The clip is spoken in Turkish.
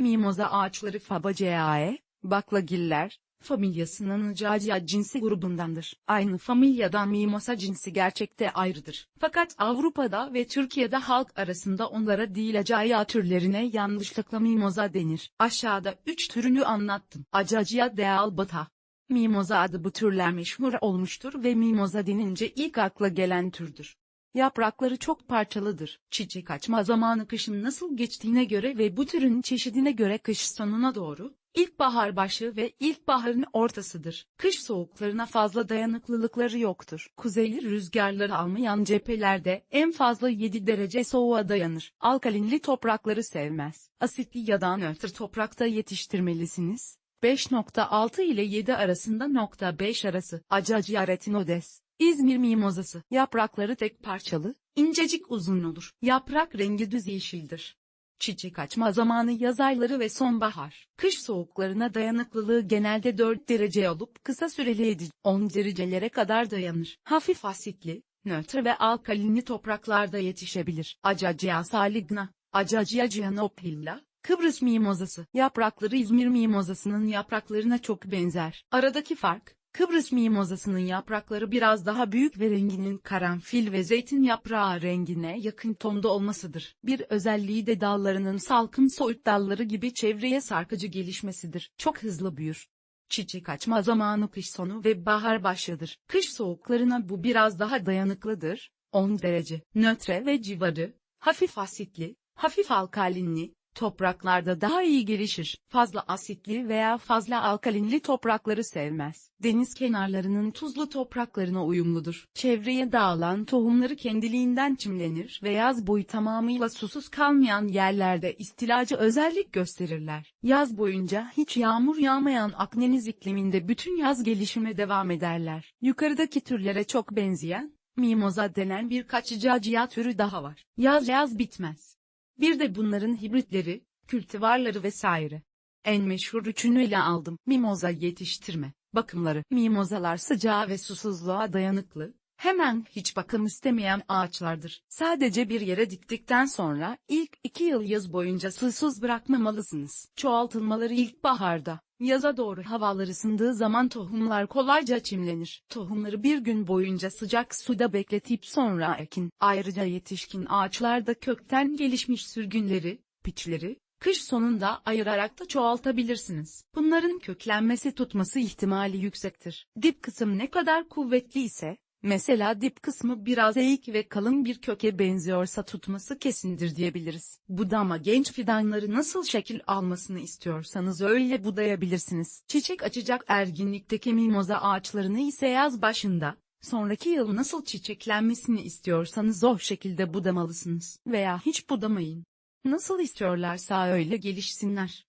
Mimoza ağaçları Fabaceae, baklagiller, familyasının Acacia cinsi grubundandır. Aynı familyadan Mimosa cinsi gerçekte ayrıdır. Fakat Avrupa'da ve Türkiye'de halk arasında onlara değil Acacia türlerine yanlışlıkla Mimoza denir. Aşağıda üç türünü anlattım. Acacia de albata. Mimoza adı bu türler meşhur olmuştur ve mimoza denince ilk akla gelen türdür. Yaprakları çok parçalıdır. Çiçek açma zamanı kışın nasıl geçtiğine göre ve bu türün çeşidine göre kış sonuna doğru, ilkbahar başı ve ilkbaharın ortasıdır. Kış soğuklarına fazla dayanıklılıkları yoktur. Kuzeyli rüzgarları almayan cephelerde en fazla 7 derece soğuğa dayanır. Alkalinli toprakları sevmez. Asitli ya da nötr toprakta yetiştirmelisiniz. 5.6 ile 7 arasında nokta 5 arası. Acacia retinodes. İzmir mimozası. Yaprakları tek parçalı, incecik uzun olur. Yaprak rengi düz yeşildir. Çiçek açma zamanı yaz ayları ve sonbahar. Kış soğuklarına dayanıklılığı genelde 4 derece olup kısa süreli 7-10 derecelere kadar dayanır. Hafif asitli, nötr ve alkalinli topraklarda yetişebilir. Acacia saligna, Acacia gianopilla, Kıbrıs mimozası. Yaprakları İzmir mimozasının yapraklarına çok benzer. Aradaki fark, Kıbrıs mimozasının yaprakları biraz daha büyük ve renginin karanfil ve zeytin yaprağı rengine yakın tonda olmasıdır. Bir özelliği de dallarının salkım soyut dalları gibi çevreye sarkıcı gelişmesidir. Çok hızlı büyür. Çiçek açma zamanı kış sonu ve bahar başıdır. Kış soğuklarına bu biraz daha dayanıklıdır. 10 derece. Nötre ve civarı, hafif asitli, hafif alkalinli, topraklarda daha iyi gelişir. Fazla asitli veya fazla alkalinli toprakları sevmez. Deniz kenarlarının tuzlu topraklarına uyumludur. Çevreye dağılan tohumları kendiliğinden çimlenir ve yaz boyu tamamıyla susuz kalmayan yerlerde istilacı özellik gösterirler. Yaz boyunca hiç yağmur yağmayan Akdeniz ikliminde bütün yaz gelişime devam ederler. Yukarıdaki türlere çok benzeyen, mimoza denen birkaç cacia türü daha var. Yaz yaz bitmez. Bir de bunların hibritleri, kültivarları vesaire. En meşhur üçünü ile aldım. Mimoza yetiştirme, bakımları. Mimozalar sıcağa ve susuzluğa dayanıklı, hemen hiç bakım istemeyen ağaçlardır. Sadece bir yere diktikten sonra ilk iki yıl yaz boyunca susuz bırakmamalısınız. Çoğaltılmaları ilkbaharda, yaza doğru havalar ısındığı zaman tohumlar kolayca çimlenir. Tohumları bir gün boyunca sıcak suda bekletip sonra ekin. Ayrıca yetişkin ağaçlarda kökten gelişmiş sürgünleri, piçleri, kış sonunda ayırarak da çoğaltabilirsiniz. Bunların köklenmesi tutması ihtimali yüksektir. Dip kısım ne kadar kuvvetli ise, Mesela dip kısmı biraz eğik ve kalın bir köke benziyorsa tutması kesindir diyebiliriz. Budama genç fidanları nasıl şekil almasını istiyorsanız öyle budayabilirsiniz. Çiçek açacak erginlikteki mimoza ağaçlarını ise yaz başında, sonraki yıl nasıl çiçeklenmesini istiyorsanız o şekilde budamalısınız. Veya hiç budamayın. Nasıl istiyorlarsa öyle gelişsinler.